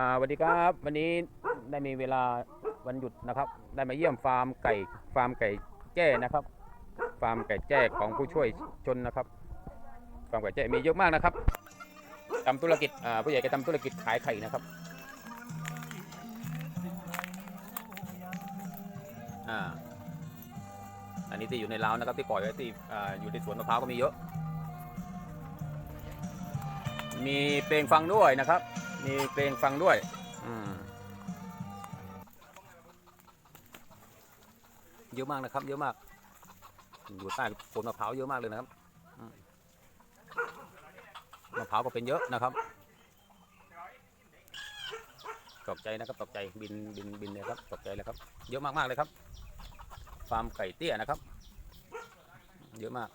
อ่าสวัสดีครับ วันนี้ได้มีเวลาวันหยุดนะครับ ได้มาเยี่ยมฟาร์มไก่ฟาร์มไก่แจ้นะครับ ฟาร์มไก่แจ้ของผู้ช่วยชนนะครับ ฟาร์มไก่แจ้มีเยอะมากนะครับทำธุรกิจอ่าผู้ใหญ่ก็ทำธุรกิจขายไข่นะครับอ่าอันนี้ที่อยู่ในร้าวนะครับที่ปล่อยไว้ที่อ่าอยู่ในสวนมะพร้าวก็มีเยอะ มีเพลงฟังด้วยนะครับ มีเพลงฟังด้วยอืมเยอะมากนะครับ เยอะมาก อยู่ใต้ผลมะพร้าวเยอะมากเลยนะครับมะพร้าวก็เป็นเยอะนะครับ ตกใจนะครับ ตกใจบินบินบินเลยครับ ตกใจเลยครับ เยอะมากๆเลยครับ ฟาร์มไก่เตี้ยนะครับ เยอะมาก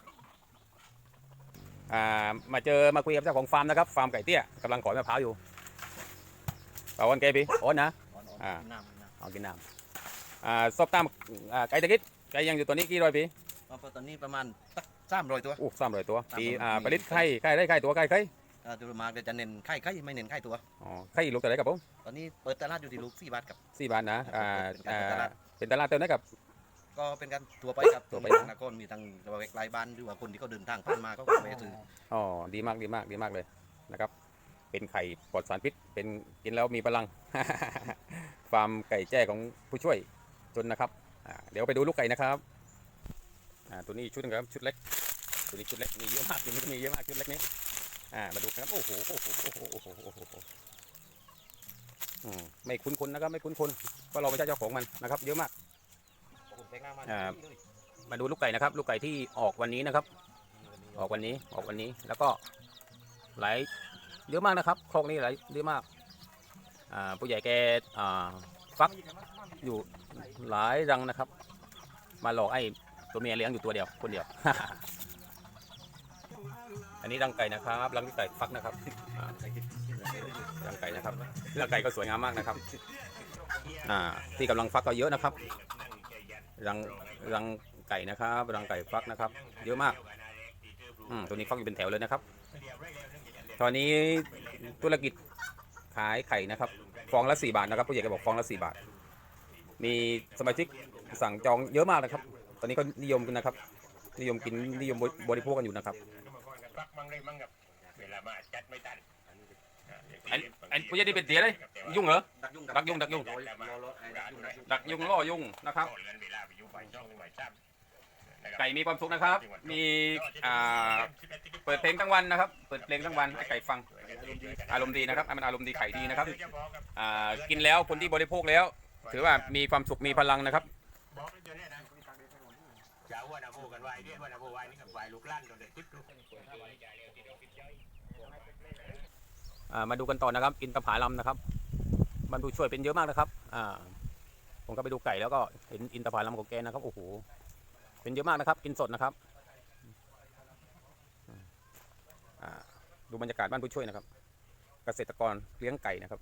อ่ามาเจอมาคุยกับเจ้าของฟาร์มนะครับ ฟาร์มไก่เตี้ยกำลังขอยมะพร้าวอยู่ ปาวันเกพี่โอ้นนะอ่าน้ำน้ำเอากินน้ำอ่าสอบตามอ่าไก่ตะกิดไก่ยังอยู่ตัวนี้กี่ร้อยปีก็ตอนนี้ประมาณสักสามร้อยตัวอู้สามร้อยตัวปี300อ่ามีผลิตไข่ไข่ได้ไข่ตัวไข่ไข่อ่าตัวมาเดี๋ยวจะเน้นไข่ไข่ไม่เน้นไข่ตัวอ๋อไข่ลูกตัวไหนครับผมตอนนี้เปิดตลาดอยู่ที่ลูกสี่บาทกับสี่บาทนะอ่าเป็นการอ่าเปิดตลาดเป็นตลาดเติมได้กับก็เป็นการทัวร์ไปกับทัวร์ไปทางนครมีทางระแวกไกลบ้านหรือว่าคนที่เขาเดินทางผ่านมาก็ไปซื้ออ๋อดีมากดีมากดีมากเลยนะครับ เป็นไข่ปลอดสารพิษ เป็นกินแล้วมีพลัง ฟาร์มไก่แจ้ของผู้ช่วยจนนะครับอ่าเดี๋ยวไปดูลูกไก่นะครับอ่าตัวนี้ชุดหนึงครับชุดเล็ก ตัวนี้ชุดเล็กมีเยอะมากตัวนี้ก็มีเยอะมากชุดเล็กนี้อ่ามาดูครับ โอ้โห โอ้โห โอ้โห โอ้โห โอ้โหโอ้โหอืมไม่คุ้นคนนะครับ ไม่คุ้นคนเพราะเราไม่ใช่เจ้าของมันนะครับ เยอะมากอ่ามาดูลูกไก่นะครับ ลูกไก่ที่ออกวันนี้นะครับ ออกวันนี้ ออกวันนี้ แล้วก็หลาย เยอะมากนะครับคอกนี้หลายเยอะมากผู้ใหญ่แก่ฟักอยู่หลายรังนะครับ มาหลอกไอ้ตัวเมียเลี้ยงอยู่ตัวเดียวคนเดียว อันนี้รังไก่นะครับรังไก่ฟักนะครับรังไก่นะครับรังไก่ก็สวยงามมากนะครับที่กำลังฟักก็เยอะนะครับ รังรังไก่นะครับ รังไก่ฟักนะครับ เยอะมากอืตัวนี้ฟักอยู่เป็นแถวเลยนะครับ ตอนนี้ธุรกิจขายไข่นะครับ ฟองละสี่บาทนะครับผู้ใหญ่ก็บอกฟองละสี่บาท มีสมาชิกสั่งจองเยอะมากนะครับ ตอนนี้ก็นิยมกันนะครับ นิยมกินนิยมบริโภคกันอยู่นะครับฟักมั่งเลยมั่งกับเวลามาจัดไม่ทันอันอันผู้ใหญ่นี่เป็นเตี๋ยเลยยุ่งเหรอดักยุ่งดักยุ่งดักยุ่งรอรอรอไอ้ดักยุ่งดักยุ่งดักยุ่งล่อยุ่งนะครับ ไปอยู่ฝ่ายช่องหน่วยซ้ำไก่มีความสุขนะครับ มีอ่าเปิดเพลงทั้งวันนะครับ เปิดเพลงทั้งวันให้ไก่ฟัง อารมณ์ดีนะครับให้มันอารมณ์ดีไข่ดีนะครับอ่ากินแล้วคนที่บริโภคแล้ว ถือว่ามีความสุขมีพลังนะครับบอกเลยเดี๋ยวนี้นะจะว่านาโมกันไว้เนี่ยว่านาโมไว้นี่กับไว้ลูกล้านโดนเด็ดติ๊บลูกอ่ามาดูกันต่อนะครับ อินทผลัมนะครับบรรทุช่วยเป็นเยอะมากนะครับ อ่า ผมก็ไปดูไก่แล้วก็เห็นอินทผลัมของแกนะครับ โอ้โห เป็นเยอะมากนะครับ กินสดนะครับดูบรรยากาศบ้านผู้ช่วยนะครับ เกษตรกรเลี้ยงไก่นะครับ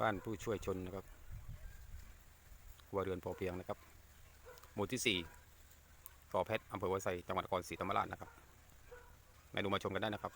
บ้านผู้ช่วยชนนะครับครัวเรือนพอเพียงนะครับ หมู่ที่สี่ฟอเพชรอำเภอวัดไซจังหวัดนครศรีธรรมราชนะครับมาดูมาชมกันได้นะครับ